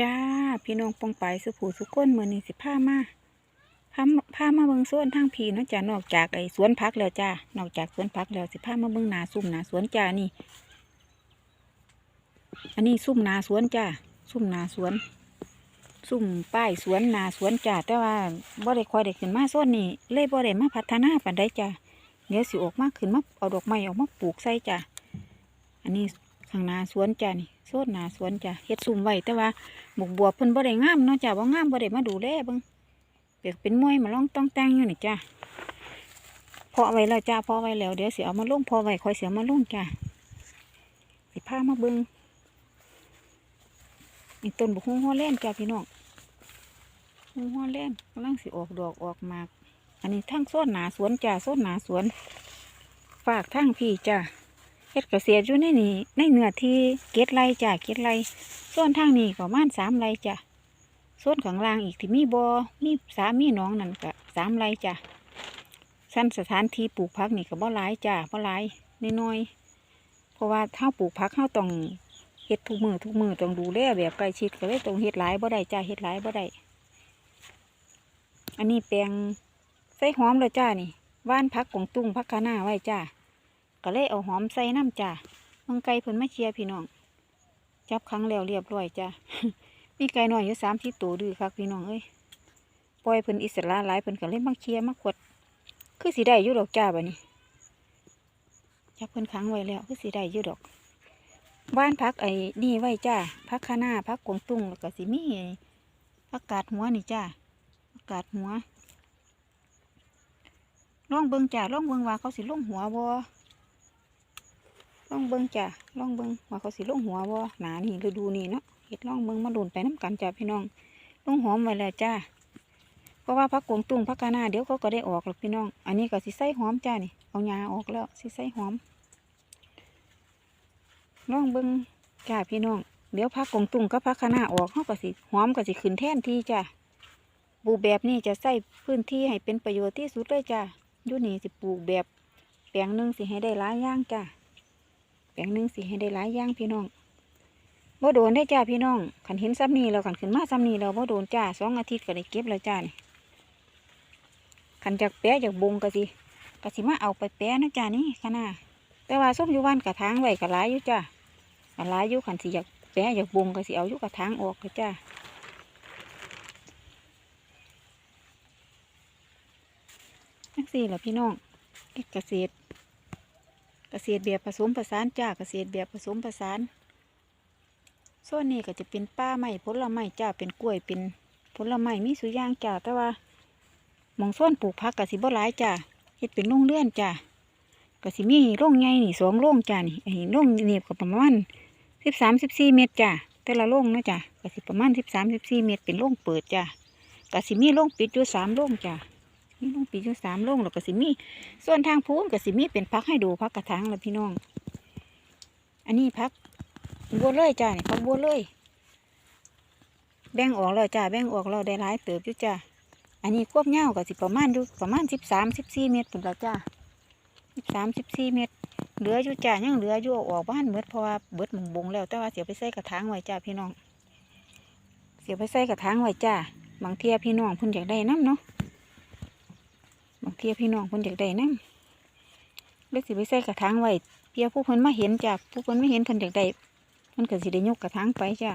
จ้า พี่น้องปองไปสุผูสุก้นเมือนี่สิผ้ามาพาพามาเบิ่งสวนทางพีนาะจ้านอกจากไอ้สวนพักแล้วจ้านอกจากสวนพักแล้วสิผ้ามาเบิ่งนาซุ่มนาสวนจ้านี่ อันนี้ซุ่มนาสวนจ้าซุ่มนาสวน ซุ่มป้ายสวนนาสวนจ้าแต่ว่าบ่ได้คอยได้ขึ้นมาส่วนนี้เลยบ่ได้มาพัฒนาปานใดจ้าเดี๋ยวสิออกมาขึ้นมาเอาดอกไม้ออกมาปลูกใส่จ้าอันนี้ ข้างหนาสวนจ้านี่โซนหนาสวนจ้าเฮ็ดซุ่มไว้แต่ว่าบกบัวเพิ่นบ่ได้งามเนาะจ้าบ่งามบ่ได้มาดูแลเบิ่งเปียกเป็นมวยมาลองต้องแต่งอยู่นี่จ้าเพาะไว้แล้วจ้าเพาะไว้แล้วเดี๋ยวสิเอามาลงเพาะไว้ค่อยเสิเอมาลงจ้าสิพามาเบิ่งนี่ต้นบุกฮวงหัวแล่นจ้าพี่น้องฮวงหัวแล่นกำลังสิออกดอกออกหมาก อันนี้ทั้งโซนหนาสวนจ้าโซนหนาสวน ฝากทั้งพี่จ้า เฮ็ดเกษตรอยู่ในนี่ในเนื้อที่เกตไรจ้าเกตไรส่วนทางนี้ก็ประมาณสามไรจ้ะส่วนข้างล่างอีกที่มีบอ่อมีสามีน้องนั่นก็สามไรจ้ะสั้นสถานที่ปลูกพักนี่ก็บ่หลายจ้ะบ่หลายน้อยๆเพราะว่าถ้าปลูกพักเราต้องเฮ็ดทุกมือทุกมือต้องดูแลแบบใกล้ชิดก็เลยต้องเฮ็ดหลายบ่ได้จ้ะเฮ็ดหลายบ่ได้อันนี้แปลงใส่หอมเลยจ้านี่ว่านพักกงตุ้งพักคะน้าไว้จ้า ก็เลยเอาหอมใส่น้ำจ้าเมืองไก่เพิ่นมาเชียพี่น้อง จับครั้งแล้วเรียบร้อยจ้ะมีไก่น้อยอยู่สามที่ตัวดื้อคักพี่น้องเอ้ยปล่อยเพิ่นอิสระหลายเพิ่นก็เลยมาเคลียมาขวด คือสีได้อยู่ดอกจ้าบัดนี้จับเพิ่นขังไว้แล้วคือสีได้อยู่ดอก บ้านพักไอ้นี่ไว้จ้าพักข้าหน้าพักกวงตุ้งแล้วก็สิมีผักกาดหัวนี่จ้าผักาดหัวลองเบิงจ้าลองเบิงว่าเขาสิลงหัวบ่ ลองเบิ่งจ้ะล่องเบิ่งว่าเขาสิลงหัวบ่หนานี่ฤดูนี่เนาะเห็ดล่องเบิ่งมาหลุนไปน้ำกันจ้ะพี่น้องลงหอมไว้แล้วจ้าเพราะว่าพักกวงตุ้งพักกาหน้าเดี๋ยวเขาก็ได้ออกหรอกพี่น้อง อันนี้ก็สิใส่หอมจ้านี่เอาหญ้าออกแล้วสิใส่หอมล่องเบิ่งจ้าพี่น้องเดี๋ยวพักกวงตุ้งกับพักกานาออกเขาก็สิหอมก็สิขึ้นแท่นที่จ้าปลูกแบบนี้จะใส่พื้นที่ให้เป็นประโยชน์ที่สุดเลยจ้ายู่นี่สิปลูกแบบแปลงหนึ่งสิให้ได้หลายอย่างจ้า แปลงหนึ่งสิให้ได้หลายอย่างพี่น้องบ่โดนได้จ้าพี่น้องขันเห็นซ้ำนี้แล้วขันขึ้นมาซ้ำนี้แล้วบ่โดนจ้าสองอาทิตย์ก็ได้เก็บแล้วจ้านี่ขันจากแปะจากบงก็สิก็สิมาเอาไปแปะนะจ้านี่ขนาแต่ว่าส้มอยู่บ้านกระถางไว้ก็หลายอยู่จ้ากหลายอยู่ขันสิอยากแปะอยากบงก็สิเอาอยู่กระถางออกเลยจ้าจังสี่แหละพี่น้องเฮ็ดเกษตร กษตรแบบผสมผสานจ้าเกษตรแบบผสมผสานส่วนนี้ก็จะเป็นป้าไม้ผลไม้จ้าเป็นกล้วยเป็นผลไม้มีสุย่างจ้าแต่ว่ามองส่วนปลูกผักกสิบ่หลายจ้าเฮ็ดเป็นโรงเรือนจ้ากสิมีโรงใหญ่นี่สองโรงจ้านี่ไอ้โรงนี่ก็ประมาณสิบสามสิบสี่เมตรจ้าแต่ละโรงนะจ้ากสิประมาณสิบสามสิบสี่เมตรเป็นโรงเปิดจ้ากสิมีโรงปิดอยู่สามโรงจ้า มีโรงปิดอยู่สามโรงแล้วก็สิมี ส่วนทางพูนก็สิมีเป็นพักให้ดูพักกระถางแล้วพี่น้อง อันนี้พักบัวเลยจ้านี่พักบัวเลย แบ่งออกแล้วจ้าแบ่งออกแล้วได้หลายเติบอยู่จ้าอันนี้ควบเง่าก็สิประมาณอยู่ประมาณสิบสามสิบสี่เมตรเป็นแล้วจ้าสิบสามสิบสี่เมตร เหลืออยู่จ้ายังเหลืออยู่ออกบ้านเบิดเพราะว่าเบิดหมงบงแล้วแต่ว่าเสียไปใส่กระถางไว้จ้าพี่น้อง เสียไปใส่กระถางไว้จ้าบางเทียพี่น้องเพิ่นอยากได้น้ำเนาะ บางทีพี่น้องเพิ่นอยากได้น้ำเล็กสิไปใส่กระถางไว้เพียผู้เพิ่นมาเห็นจ้ะผู้เพิ่นไม่เห็นเพิ่นอยากได้เพิ่นก็สิได้ยกกระถางไปจ้ะ